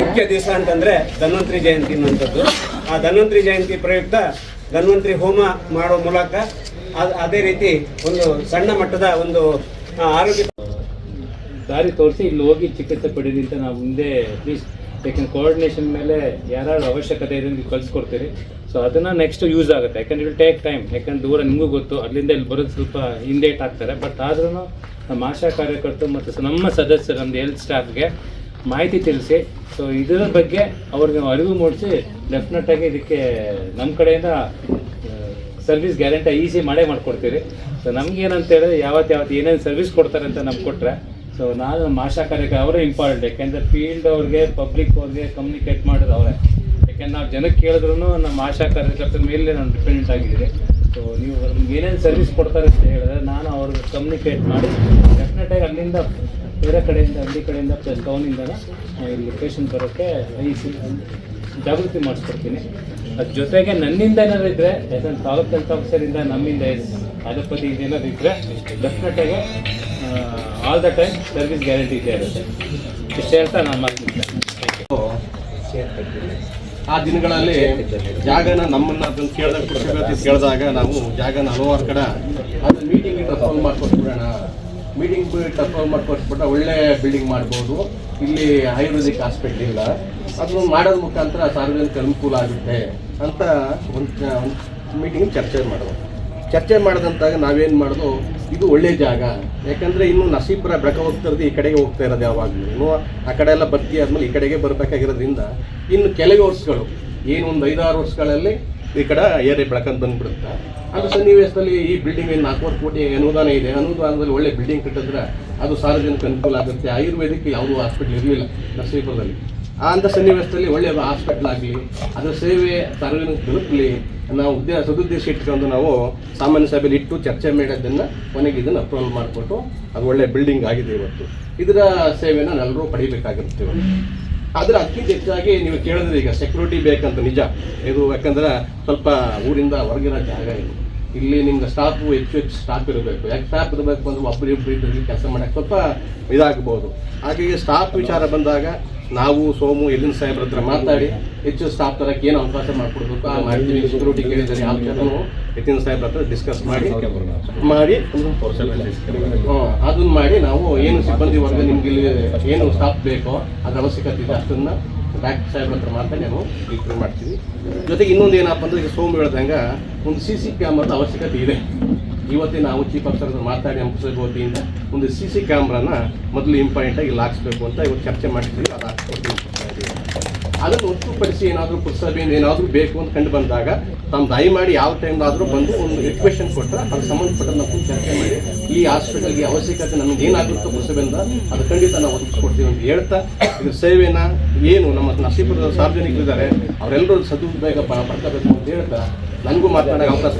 ಮುಖ್ಯ ದಿವಸ ಅಂತಂದರೆ ಧನ್ವಂತರಿ ಜಯಂತಿ ಅನ್ನುವಂಥದ್ದು. ಆ ಧನ್ವಂತರಿ ಜಯಂತಿ ಪ್ರಯುಕ್ತ ಧನ್ವಂತರಿ ಹೋಮ ಮಾಡೋ ಮೂಲಕ ಅದ್- ರೀತಿ ಒಂದು ಸಣ್ಣ ಮಟ್ಟದ ಒಂದು ಆರೋಗ್ಯ ದಾರಿ ತೋರಿಸಿ ಇಲ್ಲಿ ಹೋಗಿ ಚಿಕಿತ್ಸೆ ಪಡೀರಿ ಅಂತ ನಾವು ಮುಂದೆ ಪ್ಲೀಸ್ ಯಾಕಂದ್ರೆ ಕೋಆರ್ಡಿನೇಷನ್ ಮೇಲೆ ಯಾರು ಅವಶ್ಯಕತೆ ಇದೆ ನೀವು ಕಳಿಸ್ಕೊಡ್ತೀರಿ ಸೊ ಅದನ್ನು ನೆಕ್ಸ್ಟ್ ಯೂಸ್ ಆಗುತ್ತೆ. ಯಾಕಂದ್ರೆ ಇಟ್ ಟೇಕ್ ಟೈಮ್ ಯಾಕಂದ್ರೆ ದೂರ ನಿಮಗೂ ಗೊತ್ತು. ಅಲ್ಲಿಂದ ಇಲ್ಲಿ ಬರೋದು ಸ್ವಲ್ಪ ಹಿಂದೇಟ್ ಆಗ್ತಾರೆ. ಬಟ್ ಆದ್ರೂ ನಮ್ಮ ಆಶಾ ಕಾರ್ಯಕರ್ತರು ಮತ್ತು ನಮ್ಮ ಸದಸ್ಯರು ನಮ್ಮದು ಹೆಲ್ತ್ ಸ್ಟಾಫ್ಗೆ ಮಾಹಿತಿ ತಿಳಿಸಿ. ಸೊ ಇದರ ಬಗ್ಗೆ ಅವ್ರಿಗೆ ಅರಿವು ಮೂಡಿಸಿ ಡೆಫಿನೆಟಾಗಿ ಇದಕ್ಕೆ ನಮ್ಮ ಕಡೆಯಿಂದ ಸರ್ವಿಸ್ ಗ್ಯಾರಂಟಿ ಈಸಿ ಮಾಡೇ ಮಾಡಿಕೊಡ್ತೀರಿ. ಸೊ ನಮ್ಗೇನಂತ ಹೇಳಿದ್ರೆ ಯಾವತ್ತು ಯಾವತ್ತು ಏನೇನು ಸರ್ವಿಸ್ ಕೊಡ್ತಾರೆ ಅಂತ ನಮ್ಗೆ ಕೊಟ್ಟರೆ ಸೊ ನಾನು ನಮ್ಮ ಆಶಾ ಕಾರ್ಯಕ ಅವರೇ ಇಂಪಾರ್ಟೆಂಟ್ ಯಾಕೆಂದರೆ ಫೀಲ್ಡ್ ಅವ್ರಿಗೆ ಪಬ್ಲಿಕ್ ಅವ್ರಿಗೆ ಕಮ್ಯುನಿಕೇಟ್ ಮಾಡೋದು ಅವರೇ. ಯಾಕೆಂದ್ರೆ ನಾವು ಜನಕ್ಕೆ ಕೇಳಿದ್ರು ನಮ್ಮ ಆಶಾ ಕಾರ್ಯಕರ್ತರ ಮೇಲೆ ನಾನು ಡಿಪೆಂಡೆಂಟ್ ಆಗಿದ್ದೀರಿ ಸೊ ನೀವು ಏನೇನು ಸರ್ವಿಸ್ ಕೊಡ್ತಾರೆ ಅಂತ ಹೇಳಿದ್ರೆ, ನಾನು ಅವ್ರಿಗೆ ಕಮ್ಯುನಿಕೇಟ್ ಮಾಡಿ ಡೆಫಿನೆಟಾಗಿ ಅಲ್ಲಿಂದ ಬೇರೆ ಕಡೆಯಿಂದ, ಹಳ್ಳಿ ಕಡೆಯಿಂದ ಪ್ಲಸ್ ಟೌನಿಂದ ಇಲ್ಲಿ ಪೇಷಂಟ್ ಬರೋಕ್ಕೆ ಈ ಜಾಗೃತಿ ಮಾಡಿಸ್ಕೊಡ್ತೀನಿ. ಅದ್ರ ಜೊತೆಗೆ ನನ್ನಿಂದ ಏನಾದ್ರು ಇದ್ದರೆ ಯಾಕಂದ್ರೆ ತಾಲೂಕು ಹೆಲ್ತ್ ಆಫೀಸರಿಂದ ನಮ್ಮಿಂದ ಅಲೋಪತಿ ಇದೇನಾದ್ರು ಇದ್ದರೆ ಡೆಫಿನೆಟಾಗಿ all the time service guarantee ಇದೆ ಇರುತ್ತೆ. ಇಷ್ಟೇ ಅಂತ ನಾನು ಮಾಡ್ತೀನಿ. ಆ ದಿನಗಳಲ್ಲಿ ಜಾಗನ ನಮ್ಮನ್ನ ಅದನ್ನು ಕೇಳಿದಾಗ ಕೇಳಿದಾಗ ನಾವು ಜಾಗನ ಹಲವಾರು ಕಡೆ ಅದು ಮೀಟಿಂಗ್ ಟಫಲ್ ಮಾಡ್ಕೊಟ್ಬಿಡೋಣ. ಮೀಟಿಂಗ್ ಟಫಲ್ ಮಾಡ್ಕೊಟ್ಬಿಟ್ಟು ಒಳ್ಳೆ ಬಿಲ್ಡಿಂಗ್ ಮಾಡ್ಬೋದು. ಇಲ್ಲಿ ಆಯುರ್ವೇದಿಕ್ ಹಾಸ್ಪಿಟ್ಲ್ ಇಲ್ಲ. ಅದನ್ನು ಮಾಡೋದ್ರ ಮುಖಾಂತರ ಸಾರ್ವಜನಿಕ ಅನುಕೂಲ ಆಗುತ್ತೆ ಅಂತ ಒಂದು ಮೀಟಿಂಗ್ ಚರ್ಚೆ ಮಾಡೋದು ಚರ್ಚೆ ಮಾಡಿದಂತಾಗ ನಾವೇನು ಮಾಡೋದು? ಇದು ಒಳ್ಳೆ ಜಾಗ. ಯಾಕಂದರೆ ಇನ್ನು ನಸೀಪುರ ಬೆಳಕ ಹೋಗ್ತಾ ಇರೋದು ಈ ಕಡೆಗೆ ಹೋಗ್ತಾ ಇರೋದು ಯಾವಾಗಲೂ. ಇನ್ನು ಆ ಕಡೆ ಎಲ್ಲ ಬರ್ತಿ ಆದಮೇಲೆ ಈ ಕಡೆಗೆ ಬರಬೇಕಾಗಿರೋದ್ರಿಂದ ಇನ್ನು ಕೆಲವೇ ವರ್ಷಗಳು, ಏನು ಒಂದು ಐದಾರು ವರ್ಷಗಳಲ್ಲಿ ಈ ಕಡೆ ಏರಿಯಾ ಬೆಳಕಂತ ಬಂದ್ಬಿಡುತ್ತೆ. ಅದು ಸನ್ನಿವೇಶದಲ್ಲಿ ಈ ಬಿಲ್ಡಿಂಗ್ ಏನು ನಾಲ್ಕೂವರೆ ಕೋಟಿ ಅನುದಾನ ಇದೆ. ಅನುದಾನದಲ್ಲಿ ಒಳ್ಳೆ ಬಿಲ್ಡಿಂಗ್ ಕಟ್ಟಿದ್ರೆ ಅದು ಸಾರ್ವಜನಿಕ ಅನುಕೂಲ ಆಗುತ್ತೆ. ಆಯುರ್ವೇದಿಕ್ ಯಾವುದೂ ಹಾಸ್ಪಿಟ್ಲ್ ಇರಲಿಲ್ಲ ನರಸೀಪುರದಲ್ಲಿ. ಅಂಥ ಸನ್ನಿವೇಶದಲ್ಲಿ ಒಳ್ಳೆಯ ಹಾಸ್ಪಿಟ್ಲ್ ಆಗಲಿ, ಅದರ ಸೇವೆ ಸಾರ್ವಜನಿಕ ತಲುಪಲಿ ನಾವು ಉದ್ದೇಶ ಸದುದ್ದೇಶ ಇಟ್ಕೊಂಡು ನಾವು ಸಾಮಾನ್ಯ ಸಭೆಯಲ್ಲಿ ಇಟ್ಟು ಚರ್ಚೆ ಮಾಡೋದನ್ನು ಕೊನೆಗೆ ಇದನ್ನು ಅಪ್ರೂವಲ್ ಮಾಡಿಕೊಟ್ಟು ಅದು ಒಳ್ಳೆ ಬಿಲ್ಡಿಂಗ್ ಆಗಿದೆ ಇವತ್ತು. ಇದರ ಸೇವೆನ ಎಲ್ಲರೂ ಇವತ್ತು. ಆದರೆ ಅದಕ್ಕಿಂತ ಹೆಚ್ಚಾಗಿ ನೀವು ಕೇಳಿದ್ರೆ ಈಗ ಸೆಕ್ಯೂರಿಟಿ ಬೇಕಂತ ನಿಜ. ಇದು ಯಾಕಂದ್ರೆ ಸ್ವಲ್ಪ ಊರಿಂದ ಹೊರಗಿರೋ ಜಾಗ ಇದು. ಇಲ್ಲಿ ನಿಮ್ಗೆ ಸ್ಟಾಫು ಹೆಚ್ಚು ಹೆಚ್ಚು ಸ್ಟಾಫ್ ಇರಬೇಕು. ಯಾಕೆ ಸ್ಟಾಫ್ ಇರಬೇಕು ಅಂದ್ರೆ ಒಬ್ಬರಿಬ್ಬರಿ ಕೆಲಸ ಮಾಡೋಕ್ಕೆ ಸ್ವಲ್ಪ ಇದಾಗಬಹುದು ಹಾಗಾಗಿ ಸ್ಟಾಫ್ ವಿಚಾರ ಬಂದಾಗ ನಾವು ಸೋಮು ಎಲ್ಲಿನ ಸಾಹೇಬ್ರ ಹತ್ರ ಮಾತಾಡಿ ಹೆಚ್ಚು ಸ್ಟಾಫ್ ತರಕ್ಕೆ ಏನು ಅವಕಾಶ ಮಾಡಿಕೊಡ್ಬೇಕು. ಆ ಮಾಡ್ತೀವಿ ಸೆಕ್ಯೂರಿಟಿ ಕೇಳಿದರೆ ಯಾವ ವಿಚಾರನೂ ಎತ್ತಿನ ಸಾಹೇಬ್ರ ಹತ್ರ ಡಿಸ್ಕಸ್ ಮಾಡಿ ಮಾಡಿ ಅದನ್ನ ಮಾಡಿ ನಾವು ಏನು ಸಿಬ್ಬಂದಿ ವರ್ಗ ನಿಮ್ಗೆ ಇಲ್ಲಿ ಏನು ಸ್ಟಾಫ್ ಬೇಕೋ ಅದ್ರ ಅವಶ್ಯಕತೆ ಇದೆ, ಅಷ್ಟನ್ನ ಬ್ಯಾಕ್ ಸಾಹೇಬ್ರ ಹತ್ರ ಮಾತಾಡಿ ನಾವು ಇಂಪ್ರೂವ್ ಮಾಡ್ತೀವಿ. ಜೊತೆಗೆ ಇನ್ನೊಂದು ಏನಪ್ಪ ಅಂದ್ರೆ ಈಗ ಸೋಮು ಹೇಳ್ದಂಗ ಒಂದು ಸಿ ಸಿ ಕ್ಯಾಮ್ರದ ಅವಶ್ಯಕತೆ ಇದೆ. ಇವತ್ತೇ ನಾವು ಚೀಫ್ ಆಫೀಸರ್ ಮಾತಾಡಿ ನಮ್ಮ ವತಿಯಿಂದ ಒಂದು ಸಿ ಸಿ ಕ್ಯಾಮ್ರಾನ ಮೊದಲು ಇಂಪಾರ್ಟೆಂಟಾಗಿ ಇಲ್ಲಿ ಹಾಕ್ಸ್ಬೇಕು ಅಂತ ಇವತ್ತು ಚರ್ಚೆ ಮಾಡ್ತೀವಿ, ಅದು ಹಾಕ್ಸ್ಕೊಡ್ತೀವಿ ಅದನ್ನು ಹೊರತುಪಡಿಸಿ ಏನಾದರೂ ಪುರಸಭೆಯಿಂದ ಏನಾದರೂ ಬೇಕು ಅಂತ ಕಂಡು ಬಂದಾಗ ತಾವು ದಯಮಾಡಿ ಯಾವ ಟೈಮ್ಲಾದರೂ ಬಂದು ಒಂದು ರಿಕ್ವೆಷನ್ ಕೊಟ್ಟರೆ ಅದಕ್ಕೆ ಸಂಬಂಧಪಟ್ಟ ನಾವು ಚರ್ಚೆ ಮಾಡಿ, ಈ ಹಾಸ್ಪಿಟಲ್ಗೆ ಅವಶ್ಯಕತೆ ನಮಗೆ ಏನಾಗುತ್ತೋ ಪುರಸಭೆಯಿಂದ ಅದು ಖಂಡಿತ ನಾವು ಒದಗಿಸ್ಕೊಡ್ತೀವಿ ಅಂತ ಹೇಳ್ತಾ ಇದ್ರ ಸೇವೆನ ಏನು ನಮ್ಮ ನಸೀಪುರದ ಸಾರ್ವಜನಿಕರಿದ್ದಾರೆ, ಅವರೆಲ್ಲರೂ ಸದುಪಯೋಗ ಪಡ್ಕೋಬೇಕು ಅಂತ ಹೇಳ್ತಾ, ನನಗೂ ಮಾತನಾಡೋಕೆ ಅವಕಾಶ